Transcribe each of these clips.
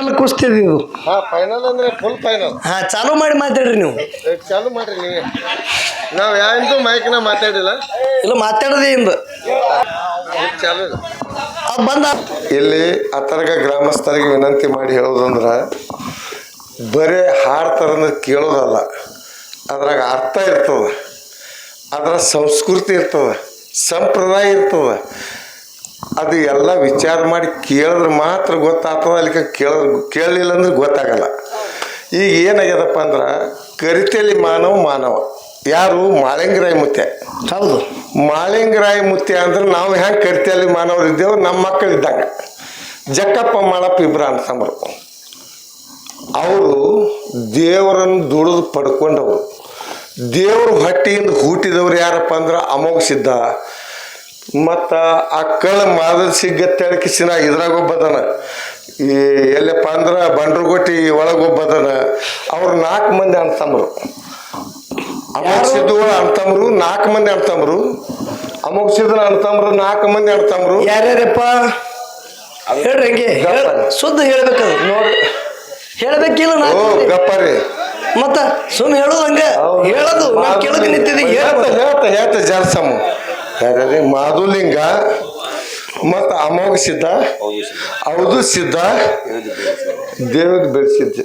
Final ಕುಸ್ತಿದ್ ಇದು ಹಾ final ಅಂದ್ರೆ ಫುಲ್ ಫೈನಲ್ ಹಾ ಚಾಲು ಮಾಡಿ ಮಾತಾಡ್ರಿ ನೀವು. ಚಾಲು ಮಾಡ್ರಿ ನೀವೇ. ನಾವ್ ಯಾರಿಂದು ಮೈಕ್ನ ಮಾತಾಡಿಲ್ಲ. ಇಲ್ಲ ಮಾತಾಡೋದೇ ಇಂದು ಚಾಲು ಇಲ್ಲ ಬಂದ. ಇಲ್ಲಿ ಅತರ್ಗ ಗ್ರಾಮಸ್ಥರಿಗೆ ವಿನಂತಿ ಮಾಡಿ ಹೇಳೋದಂದ್ರೆ ಬರೀ ಹಾಡ್ತಾರಂದ್ರೆ ಕೇಳೋದಲ್ಲ. ಅದ್ರಾಗ ಅರ್ಥ ಇರ್ತದೆ. ಅದರ ಸಂಸ್ಕೃತಿ ಇರ್ತದ. ಸಂಪ್ರದಾಯ ಇರ್ತದೆ. ಅದು ಎಲ್ಲ ವಿಚಾರ ಮಾಡಿ ಕೇಳಿದ್ರೆ ಮಾತ್ರ ಗೊತ್ತಾಗ್ತದೆ ಅಲ್ಲಿ ಕೇಳಿದ್ರೆ ಕೇಳಲಿಲ್ಲ ಅಂದ್ರೆ ಗೊತ್ತಾಗಲ್ಲ. ಈಗ ಏನಾಗ್ಯದಪ್ಪ ಅಂದ್ರೆ ಕರಿತೆಲಿ ಮಾನವ ಮಾನವ. ಯಾರು? ಮಾಳಿಂಗರಾಯ ಮುತ್ತೆ ಹೌದು. ಮಾಳಿಂಗರಾಯ ಮುತ್ತೆ ಅಂದ್ರೆ ನಾವು ಹೆಂಗೆ ಕರಿತೇಲಿ ಮಾನವರು ಇದ್ದೇವೆ ನಮ್ಮ ಮಕ್ಕಳು ಇದ್ದಂಗೆ. ಜಕ್ಕಪ್ಪ ಮಾಳಪ್ಪ ಇಬ್ರು ಅಂತಂಬರು ಅವರು ದೇವರನ್ನು ದುಡಿದು ಪಡ್ಕೊಂಡವರು. ದೇವರು ಹಟ್ಟಿಯಿಂದ ಹುಟ್ಟಿದವರು ಯಾರಪ್ಪ ಅಂದ್ರೆ ಅಮೋಘ ಸಿದ್ಧ ಮತ್ತು ಅಕ್ಕಳ ಮಾದರಿ ಮಾದಲ್ ಸಿಗ್ಗತ್ತೇಳಿ ಕಿಸಿನ ಇದ್ರಾಗ ಒಬ್ಬದನ ಈ ಎಲ್ಲಪ್ಪ ಅಂದ್ರೆ ಬಂಡ್ರಗೋಟಿ ಒಳಗೆ ಒಬ್ಬದನ ಅವ್ರು ನಾಲ್ಕು ಮಂದಿ ಅಣ್ತಂಬ್ರು ಅಮೋಘ ಸಿದ್ದು ಅಣ್ತಂಬ್ರು ನಾಲ್ಕು ಮಂದಿ ಅಣ್ತಂಬ್ರು ಅಮೋಘ ಸಿದ್ಧನ ಅಣ್ತಂಬ್ರು ನಾಲ್ಕು ಮಂದಿ ಅಣ್ತಂಬ್ರು ಯಾರ್ಯಾರಪ್ಪ? ಹೇಳ್ರಿ ಹಂಗೆ. ಹೇಳ್- ಗಪ್ಪ. ಶುದ್ಧ ಹೇಳ್ಬೇಕದು ನೋಡಿ ಹೇಳ್ಬೇಕಿಲ್ಲ ನಾವು ಓ ಗಪ್ಪರಿ ಮತ್ತ ಸುಮ್ ಹೇಳೋದು ಹಂಗ. ಹೇಳೋದು ನಾ ಕೆಳಗೆ ನಿಂತಿದ್ದೆ ಹೇಳ್ತ ಹೇಳ್ತ ಹೇಳ್ತ ಜರ್ಸಮ್ಮ. ಯಾರ್ಯಾರಿ ಮಾಧುಲಿಂಗ ಮತ್ತು ಅಮೋಘ ಸಿದ್ಧ? ಹೌದು ಸಿದ್ಧ. ದೇವ್ರಿಗೆ ಬೆಳೆಸಿದ್ದ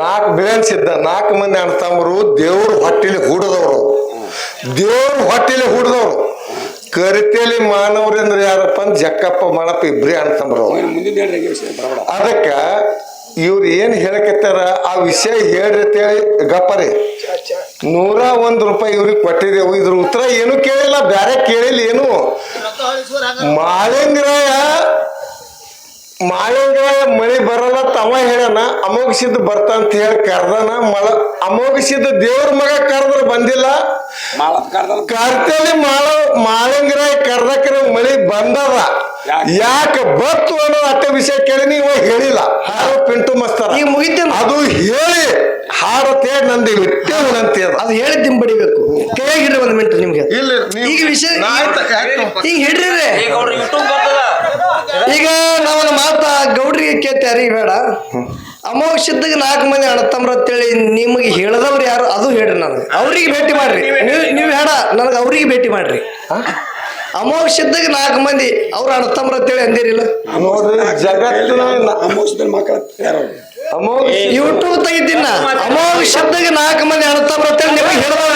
ನಾಲ್ಕು ಬೇನ್ ಸಿದ್ಧ. ನಾಲ್ಕು ಮಂದಿ ಅಣ್ತಂಬರು ದೇವ್ರ ಹೊಟ್ಟೆಲಿ ಹೂಡದವ್ರು. ದೇವ್ರ ಹೊಟ್ಟೆಲಿ ಹೂಡದವ್ರು. ಕರಿತೇಲಿ ಮಾನವರೇಂದ್ರ ಯಾರಪ್ಪ ಅಂದ್ರೆ ಜಕ್ಕಪ್ಪ ಮಾಡಪ್ಪ ಇಬ್ರಿ ಅಣ್ತಂಬ್ರು ಅದಕ್ಕ ಇವ್ರು ಏನು ಹೇಳಕತ್ತಾರ? ಆ ವಿಷಯ ಹೇಳ್ರಿ ಅಂತೇಳಿ ಗಪ್ಪರಿ ನೂರ ಒಂದ್ ರೂಪಾಯಿ ಇವ್ರಿಗೆ ಕೊಟ್ಟಿದೆವು ಇದ್ರ ಉತ್ತರ ಏನು ಕೇಳಿಲ್ಲ ಬ್ಯಾರೆ ಕೇಳಿಲ್ಲ ಏನು. ಮಾಳಿಂಗರಾಯ ಮಾಳಿಂಗರಾಯ ಮಳಿ ಬರಲ್ಲ ತವ ಹೇಳ್ಯಾನ ಅಮೋಘಸಿದ್ದು ಬರ್ತ ಅಂತ ಹೇಳಿ ಕರ್ದನ. ಮಳ ಅಮೋಘಸಿದ್ದು ದೇವ್ರ ಮಗ ಕರೆದ್ರ ಬಂದಿಲ್ಲ. ಕರ್ತೇಲಿ ಮಾಳ ಮಾಳಿಂಗರಾಯ ಕರ್ದಕ್ರ ಮಳಿ ಬಂದದ. ಯಾಕೆ? ಬತ್ತು ಅನ್ನೋ ಅಟ್ಟೆ ವಿಷಯ ಕೇಳಿ ನೀವು ಹೇಳಿಲ್ಲ. ಹಾಡು ಪಿಂಟು ಮಸ್ತರ. ಈಗ ಮುಗಿತೇನೆ. ಅದು ಹೇಳಿ. ಹಾಡತ್ತೆ ನಂದು ವಿನಂತಿ ಅದ ಅದು ಹೇಳಿ ದಿಂಬಡಿಬೇಕು ಕೈಯಾಗ ಒಂದು ಒಂದ್ ಮಿನಿಟ್ ನಿಮ್ಗೆ. ಇಲ್ಲ ಈಗ ವಿಷಯ. ಈಗ ಹಿಡ್ರಿ ಈಗ ನಾವನ್ನ ಮಾತ ಗೌಡ್ರಿಗೆ ಕೇಳ್ತಾರಿ ಬೇಡ. ಅಮೋಘ ಸಿದ್ಧಗೆ ನಾಲ್ಕು ಮಂದಿ ಅಣ್ಣತಮ್ರ ಅಂತೇಳಿ ನಿಮಗೆ ಹೇಳದವ್ರು ಯಾರು ಅದು ಹೇಳ್ರಿ ನನಗೆ. ಅವ್ರಿಗೆ ಭೇಟಿ ಮಾಡ್ರಿ. ನೀವು ನೀವು ಹೇಳ ನನಗೆ ಅವ್ರಿಗೆ ಭೇಟಿ ಮಾಡ್ರಿ. ಅಮೋಘ ಸಿದ್ಧಗೆ ನಾಲ್ಕು ಮಂದಿ ಅವ್ರ ಅರ್ಥ ಅಂತೇಳಿ ಅಂದಿರಿಲ್ಲ ನೋಡ್ರಿ ಜಗತ್ತಿನ ಅಮೋಷದಲ್ಲಿ ಮಕ್ಕಳ ಅಮೋಘ ಯೂಟ್ಯೂಬ್ ತೆಗಿತೀನ ಅಮೋಘ ಶಬ್ದಗೆ ನಾಲ್ಕು ಮಂದಿ ಅಣ್ಣತಮ್ರ ಅಂತೇಳಿ ನಿಮಗೆ ಹೇಳದವ್ರು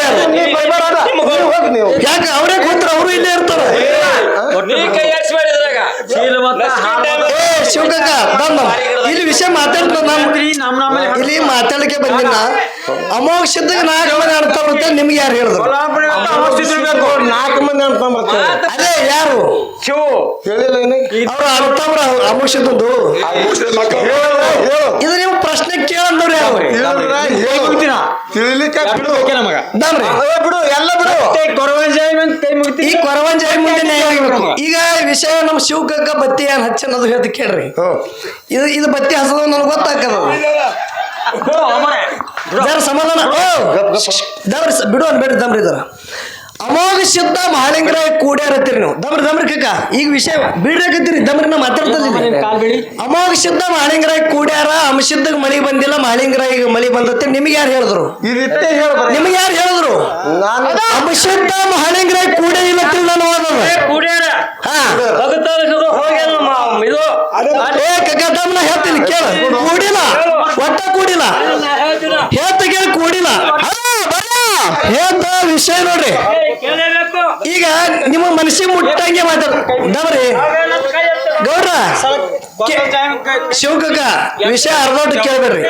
ನೀವು ಯಾಕೆ ಅವರೇ ಕೂತ್ರ ಅವರು ಇಲ್ಲೇ ಇರ್ತಾರ? ನೀ ಕೈ ಆಡಿಸ್ಬೇಡಿ ಇದ್ರಾಗ ಏ ಶಿವಕಕ್ಕ ದಮ್ ದಮ್. ಇಲ್ಲಿ ವಿಷಯ ಮಾತಾಡ್ತಾರ ನಮ್ ಇಲ್ಲಿ ಮಾತಾಡಕ್ಕೆ ಬಂದಿಲ್ಲ ಅಮೋಘ ಶಬ್ದಕ್ಕೆ ನಾಲ್ಕು ಮಂದಿ ಅಂತ ಅಂತೇಳಿ ನಿಮ್ಗೆ ಯಾರು ಹೇಳಿದ್ರು ನಾಲ್ಕು ಮಂದಿ ಅಂತ ಬರ್ತೇವೆ ಅದೇ ಯಾರು ಹೇಳಿಲ್ಲ ಏನಿಗೆ? ಅವ್ರ ಅಮೋಘ ಹೇಳು. ಇದು ನೀವು ಪ್ರಶ್ನೆ. ತಿಳಿಲಿಕ್ಕೆ ಬಿಡು. ದಮ್ರಿ ಏ, ಬಿಡು ಎಲ್ಲ ಬಿಡು. ಈ ಕೊರವಂಜಾಯಿ ಮುಂದೆ ನ್ಯಾಯ ಆಗ್ಬೇಕು. ಈಗ ಈ ವಿಷಯ ನಮ್ಮ ಶಿವಕಕ್ಕ ಬತ್ತಿ ಏನ್ ಹಚ್ಚ ಅನ್ನೋದು ಹೇಳ್ತ ಕೇಳ್ರಿ. ಇದು ಇದು ಬತ್ತಿ ಹಸದ ನನಗೆ ಗೊತ್ತಾಗ್ತದ ಜರ ಸಮಾಧಾನ. ಓ. ದಮ್ರಿ ಬಿಡು ಅನ್ಬೇಡ್ರಿ ದಮ್ರಿ ಇದರ. ಅಮೋಘ ಶುದ್ಧ ಮಹಾಲಿಂಗರಾಯ ಕೂಡ್ಯಾರತ್ತೀರಿ ನೀವು. ದಮ್ರ ದಮ್ರ ಕಕ್ಕ ಈಗ ವಿಷಯ ಬಿಡ್ರಾಕತ್ತೀರಿ ದಮ್ರ ನಾ ಮಾತಾಡ್ತಲ್ಲಿ ಅಮೋಘ ಶುದ್ಧ ಮಹಾಲಿಂಗರಾಯ ಕೂಡ್ಯಾರ ಅಮಸಿದ್ಧಗ್ ಮಳಿ ಬಂದಿಲ್ಲ ಮಹಾಲಿಂಗರಾಯ ಮಳಿ ಬಂದತ್ತೆ. ನಿಮ್ಗೆ ಯಾರು ಹೇಳಿದ್ರು. ನಿಮ್ಗೆ ಯಾರು ಹೇಳಿದ್ರು? ನಾನು ಅಮಸಿದ್ಧ ಮಹಾಲಿಂಗರಾಯ ಕೂಡೇ ಇಲ್ಲ ನಾನು. ಏ ಕಕ್ಕ ದಮ್ನ ಹೇಳ್ತೀನಿ ಕೇಳ. ಕೂಡಿಲ್ಲ. ಒಟ್ಟ ಕೂಡಿಲ್ಲ. ಹೇಳ್ತ ಕೇಳಿ ಕೂಡಿಲ್ಲ. ಹೇಳ್ತ ವಿಷಯ ನೋಡ್ರಿ. ನಿಮ್ಮ ಮನಸ್ಸಿ ಮುಟ್ಟಂಗೆ ಮಾತಾಡ್ರಿ ಗೌಡ್ರ ಶಿವಕಕ್ಕ ವಿಷಯ ಅರ್ಧೋಟ್ ಕೇಳ್ಬೇಡ್ರಿ.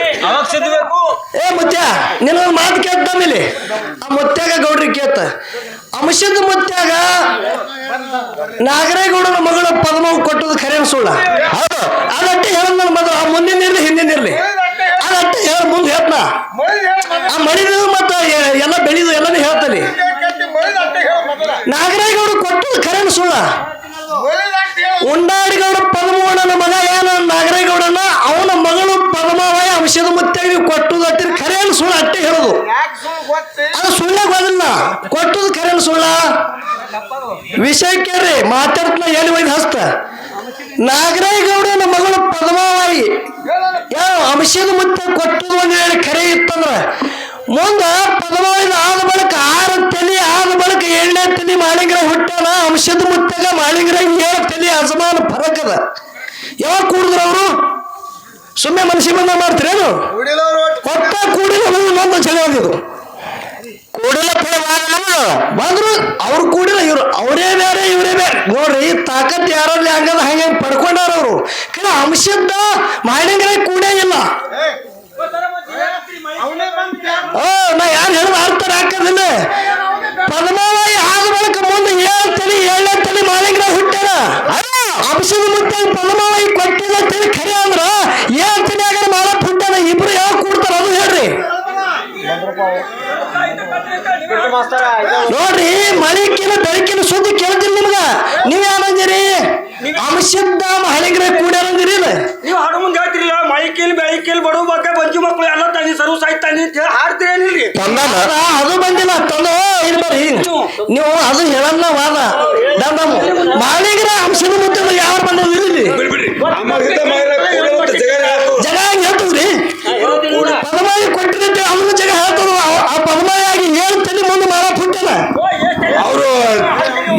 ಏ ಮುತ್ಯ ನಿನ್ನೊಂದು ಮಾತು ಕೇಳ್ತಾಮೇಲೆ ಆ ಮುತ್ಯಾಗ ಗೌಡ್ರಿ ಕೇತ ಅಂಶದ ಮುತ್ಯಾಗ ನಾಗರೇಗೌಡನ ಮಗಳ ಪದ್ಮವು ಕೊಟ್ಟದು ಖರೇನ ಸುಳ್ಳ. ಹೌದು. ಅದಟ್ಟೆ ಹೇಳ ನನ್ನ ಮೊದಲು ಆ ಮುಂದಿನ ಇರ್ಲಿ ಹಿಂದಿನ ಇರ್ಲಿ ಅದಟ್ಟೆ ಹೇಳ ಮುಂದೆ ಹೇಳ್ತನ ಆ ಮಳಿದು ಮತ್ತ ಎ- ಎಲ್ಲ ಬೆಳಿದು ಎಲ್ಲಾನು ಹೇಳ್ತಾನೆ ನಾಗರೇಗೌಡ ಸುಳ್ಳ? ಉಂಡಾಡಿಗೌಡ ಪದ್ಮಗೌಡನ ಮಗ ಏನ? ನಾಗರೇಗೌಡನ? ಅವನ ಮಗಳು ಪದ್ಮಾವಯ ಅಂಶದ ಮುತ್ಯಾಗ ಕೊಟ್ಟುದು ಕೊಟ್ಟದು ಅಟ್ಟಿರ ಖರೆ ಸುಳ್ಳ ಅಟ್ಟೆ ಹೇಳೋದು. ಅದು ಸುಳ್ಳ ಗೊತ್ತಿಲ್ಲ. ಕೊಟ್ಟದು ಖರೆ ಸುಳ್ಳ. ವಿಷಯ ಕೇಳ್ರಿ ಮಾತಾಡ್ತಾ ಎಲ್ಲಿ ಒಯ್ದು ಹಸ್ತ? ನಾಗರೇಗೌಡನ ಮಗಳು ಪದ್ಮಾವಾಯಿ. ಯಾವ ಅಂಶದ ಮುತ್ತೆ ಕೊಟ್ಟದು ಒಂದು ಹೇಳಿ ಕರೆ ಇತ್ತಂದ್ರ ಮುಂದ ಪದ್ಮಾವಳಿ ಆದ ಮಾಳಿಂಗ್ರ ಹುಟ್ಟನ ಅಂಶದ ಮುತ್ತಾಗ ಮಾಳಿಂಗ್ರ ಏಳು ತಲೆ ಅಜಮಾನ ಫರಕ್ ಅದ ಯಾವಾಗ ಕೂಡಿದ್ರು ಅವರು? ಸುಮ್ಮನೆ ಮನಸ್ಸಿ ಬಂದ ಮಾಡ್ತೀರೇನು ಕೊಟ್ಟ ಕೂಡಿಲ್ಲ ಇನ್ನೊಂದು ಚಳಿ ಆಗಿದ್ರು ಕೂಡಿಲ್ಲ ಬಂದ್ರು ಅವ್ರು ಕೂಡಿಲ್ಲ ಇವ್ರು ಅವರೇ ಬೇರೆ ಇವರೇ ಬೇರೆ. ನೋಡ್ರಿ ತಾಕತ್ ಯಾರಲ್ಲಿ ಹಂಗದ ಹಂಗೆ ಪಡ್ಕೊಂಡಾರ ಅವರು. ಕಿನ ಅಂಶದ ಮಾಳಿಂಗ್ರ ಕೂಡೇ ಇಲ್ಲ. ಓ ನಾ ಯಾರು ಹೇಳಿದ ಅರ್ಥ ಹಾಕೋದಿಲ್ಲ ಪದ್ಮಾವಾಯಿ ಆದ ಬಳಿಕ ಮುಂದೆ ಏಳು ತಲೆ ಏಳನೇ ತಲೆ ಮಾಲಿಂಗ್ರ ಹುಟ್ಟಾರ ಅಭಿಷೇಕ ಮುತ್ತೆ ಪದ್ಮಾವಳಿ ಕೊಟ್ಟಿಲ್ಲ ತಲೆ ಖರೆ ಅಂದ್ರ ಏಳು ತಲೆ ಆಗ ಮಾಲಕ್ ಹುಟ್ಟಾನ ಇಬ್ರು ಯಾವ ಕೂಡ್ತಾರ ಅದು ಹೇಳ್ರಿ. ನೋಡ್ರಿ ಮಳಿಕಿನ ಬೆಳಕಿನ ಸುದ್ದಿ ಕೇಳ್ತಿಲ್ಲ ನಿಮ್ಗ ನೀವ್ ಯಾರಂದಿರಿ ಅಂಶದ ಮಹಳಿಗ್ರೆ ಕೂಡ್ಯಾರಂದಿರಿ ಇಲ್ಲ ನೀವು ಹಾಡು ಮುಂದೆ ಹೇಳ್ತಿರಲ್ಲ ಮೈಕೇಲಿ ಬೆಳಕೇಲಿ ಬಡವ ಮಕ್ಕ ಬಂಜು ಮಕ್ಕಳು ಎಲ್ಲ ತಂದಿ ಹೇಳಿ ಅದು ಬಂದಿಲ್ಲ ತಂದು ಇಲ್ಲಿ ಬರ್ರಿ ನೀವು ಅದು ಹೇಳಲ್ಲ ವಾದ. ನಮ್ ನಮ್ ಮಾಳಿಗ್ರ ಅಂಶದ ಮುತ್ತೆ ಯಾರು ಬಂದದ ಇಲ್ಲಿ ಜಗ ಹೆಂಗ್ ಹೇಳ್ತದ್ರಿ? ಪದಮಾಯಿ ಕೊಟ್ಟಿರುತ್ತೆ ಅವನು ಜಗ ಹೇಳ್ತದ ಆ- ಆ ಪದಮಾಯಿ ಆಗಿ ಏಳು ತಲೆ ಮುಂದೆ ಮಾರ ಹುಟ್ಟನ ಅವರು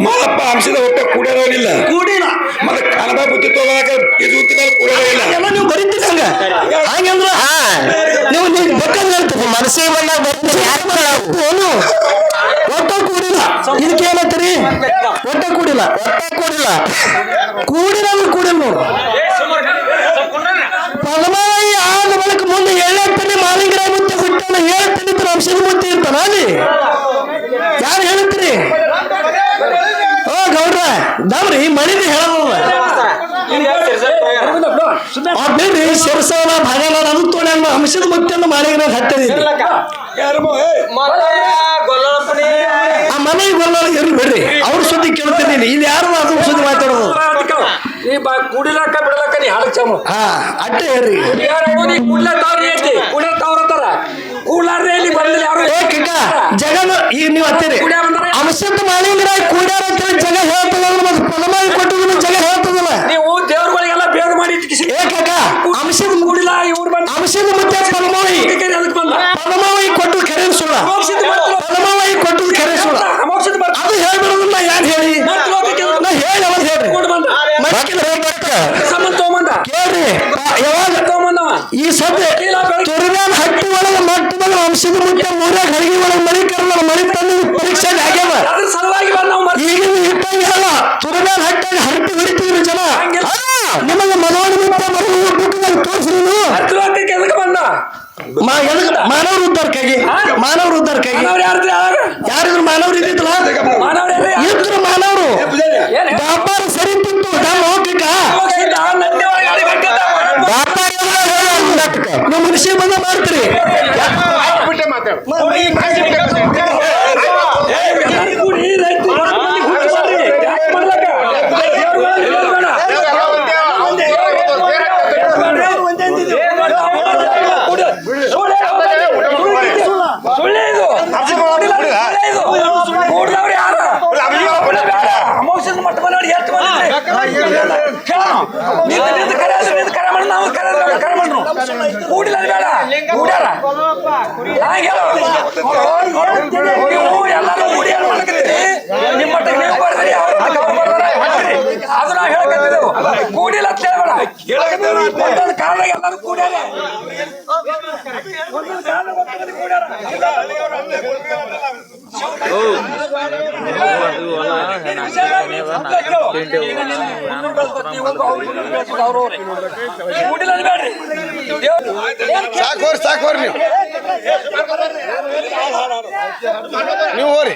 ಮಾಲಪ್ಪ ಅಂಶದ ಹೊಟ್ಟೆ ಕೂಡಿರೋದಿಲ್ಲ ಕೂಡಿಲ್ಲ. ಮತ್ತೆ ಕನ್ನಡ ಬುದ್ಧಿ ತಗೋಳಕ ಇದು ಕೂಡೋರಿಲ್ಲ ಎಲ್ಲ ನೀವು ಬರೀತೀರಿ ಹಂಗ? ಬೇಕಾದ್ರೆ ಹೇಳ್ತೀರಿ ಮನಸ್ಸಿಗೆ ಬಂದಾಗ ಬರ್ತೀರಿ ಏನು ಒಟ್ಟ ಕೂಡಿಲ್ಲ ಇದಕ್ಕೆ ಏನಂತೀರಿ ಒಟ್ಟ ಕೂಡಿಲ್ಲ ಒಟ್ಟ ಕೂಡಿಲ್ಲ ಕೂಡಿಲ್ಲ ಅಂದ್ರೆ ಕೂಡಿಲ್ಲ ನೋಡು ಪದ್ಮಾವತಿ ಆದ ಬಳಿಕ ಮುಂದೆ ಏಳನೇ ತಲೆ ಮಾಲಿಂಗರಾಯ ಮುತ್ತೆ ಹುಟ್ಟಾನ ಏಳು ತಲೆ ಅಂಶದ ಮುತ್ತೆ ಇರ್ತಾನ ಅಲ್ಲಿ ಯಾರು ಹೇಳ್ತೀರಿ ಓ ಗೌಡ್ರ ದಮ್ರಿ ಮಳಿದು ಹೇಳೋದ ಆ ಬಿಡ್ರಿ ಶಿರಸವನ ಭಾಗನ ಅದು ತೋಣ್ಯಾಗ ಅಂಶದ ಮುತ್ತೆಯನ್ನು ಮಾಲಿಂಗರ ಹತ್ತದಿದ್ರಿ ಆ ಮನೆಗೆ ಗೊಲ್ಲ ಇರ್ಲಿ ಬಿಡ್ರಿ. ಅವ್ರ ಸುದ್ದಿ ಕೇಳ್ತಿದ್ದೀನಿ. ಇಲ್ಲಿ ಯಾರು ಅದ್ರ ಸುದ್ದಿ ಮಾತಾಡೋದು? ನೀ ಬಾ ಕುಡಿಲಕ್ಕ ಬಿಡಲಕ್ಕ ನೀ ಹಾಳು ಚಮ. ಹಾ ಅಟ್ಟೆ ಹೇಳ್ರಿ. ಯಾರು ನೀ ಕುಡ್ಲ ತಾವ್ರಿ ಐತಿ ಕುಡ ಅಂತಾರ. ಕೂಡ್ಲಾರ್ದೆ ಇಲ್ಲಿ ಬಂದಿಲ್ಲ ಯಾರು? ಏ ಕಿಕ್ಕ ಜಗನ ಈಗ ನೀವು ಹತ್ತೀರಿ. ಅಂಶದ ಮಾಲಿಂಗರ ಕೂಡ್ಯಾರ ಜಗ ಹೇಳ್ತದಲ್ಲ ಮತ್ತೆ ಪದಮಾಯಿ ಕೊಟ್ಟದನ್ನ ಜಗ ಹೇಳ್ತದಲ್ಲ ನೀವು ದೇವ್ರುಗಳಿಗೆಲ್ಲ ಬೇಗ ಮಾಡಿ ಇಟ್ಕಿಸಿ ಏ ಕಾಕ ಅಂಶದ ಕೂಡಿಲ್ಲ ಇವ್ರು ಬಂದ ಅಂಶದ ಮುತ್ತೆ ಪದಮಾಯಿ ಅದಕ್ಕೆ ಬಂದ. ಕೊಟ್ಟು ಕರೆ ಸುಳ್ಳ. ಪದಮಾಯಿ ಕೊಟ್ಟು ಕರೆ ಸುಳ್ಳ. ಅದು ಹೇಳ್ಬಿಡೋದನ್ನ ಯಾರು ಹೇಳಿ? ನಾ ಹೇಳಿ ಅವ್ರು ಹೇಳ್ರಿ. ಬಂದ. ಮಕ್ಕಿನ ಹೇಳ್ಬೇಕ. ಸಂಬಂಧ ತಗೊಂಬಂದ. ಕೇಳ್ರಿ. ಯಾವಾಗ? ತಗೊಂಬಂದವ ಈ ಸದ್ಯ ತುರ್ಬ್ಯಾನ್ ಹಟ್ಟಿ ಒಳಗ ಮಟ್ಟದಾಗ ಅಂಶದ ಮುಟ್ಟೆ ಮೂರಾಗ ಹಳಗಿ ಒಳಗೆ ಮಳಿ ಕರ್ನ ಮಳಿ ತಂದು ಪರೀಕ್ಷೆ ಆಗ್ಯಾವ ಬಂದ ಈಗಿನ ಇಟ್ಟಂಗಿಲ್ಲ ತುರ್ಬ್ಯಾನ್ ಹಟ್ಟಾಗ ಹರಟಿ ಹೊಡಿತೀವಿ ಜನ. ಎದಕ್ಕೆ ಬಂದ? ಮಾ ಎದಕ್ ಮಾನವ್ರ ಉದ್ದಾರಕ್ಕಾಗಿ ಮಾನವ್ರ ಉದ್ದಾರಕ್ಕಾಗಿ ಯಾರ್ದು ಯಾವಾಗ ಯಾರಿದ್ರು ಮಾನವ್ರು ಇದ್ದಿತ್ತಲ್ಲ ಮಾನವ್ರು ಯಾರು? ಇದ್ರು ಮಾನವರು? ವ್ಯಾಪಾರ ಸರಿ ತಿಂತು ನಾನು ಹೋಗ್ಲಿಕ್ಕ. ವ್ಯಾಪಾರ ನಮ್ಮ ಮನುಷ್ಯ ಬಂದ ಮಾಡ್ತೀರಿ. ಏ, ಕೂಡಿ ರೈತ ಮಂದಿ ಹುಟ್ಟು ಬರ್ರಿ. ಯಾಕ್ ಮಾಡ್ಲಕ್ಕ? ದೇವ್ರುಗಳು ಇರೋದ್ ಬೇಡ. ಕೂಡಿ. ಸುಳ್ಳು ಹೇಳು. ಸುಳ್ಳೆ ಇದು. ಸುಳ್ಳೆ ಇದು. ಕೂಡ್ದವ್ರು ಯಾರು? ಅಮೋಕ್ಷದ ಮಟ್ಟ ಮೇಲೆ ನೋಡಿ ಎಷ್ಟು ಮಂದಿ ಇದ್ದಾರೆ? ಕೇಳೋಣ. ನಿಂತು ನಿಂತು ಕರೆ ಅಂದ್ರೆ ನಿಂತು ಕರೆ ಮಾಡು, ನಾವು ಕರೆ ಅಂದ್ರೆ ಕರೆ ಮಾಡ್ರು. ಕೂಡಿಲ್ಲ ಬೇಡ ಕೂಡ್ಯಾರ ಹಾಗೆ ಹೇಳು. ನೀವು ಎಲ್ಲರೂ ಕೂಡಿ ಏನ್ ಮಾಡ್ಕತ್ತೀರಿ? ನಿಮ್ಮ ಮಟ್ಟಿಗೆ ನೀವು ಬರ್ತೀರಿ, ಅವ್ರ ಅವ್ರು ಬರ್ತಾರೆ, ಬರ್ತೀರಿ. ಅದು ನಾವು ಹೇಳಕತ್ತಿದ್ದೆವು. ಕೂಡಿಲ್ಲ ಅಂತ ಹೇಳ್ಬೇಡ. ಒಂದೊಂದು ಕಾರಣ ಎಲ್ಲರೂ ಕೂಡ್ಯಾರ ಒಂದೊಂದು ಕಾರಣ ಕೂಡ್ಯಾರ. ಸಾಕೋರಿ ನೀವು. ನೀವು ಹೋರಿ.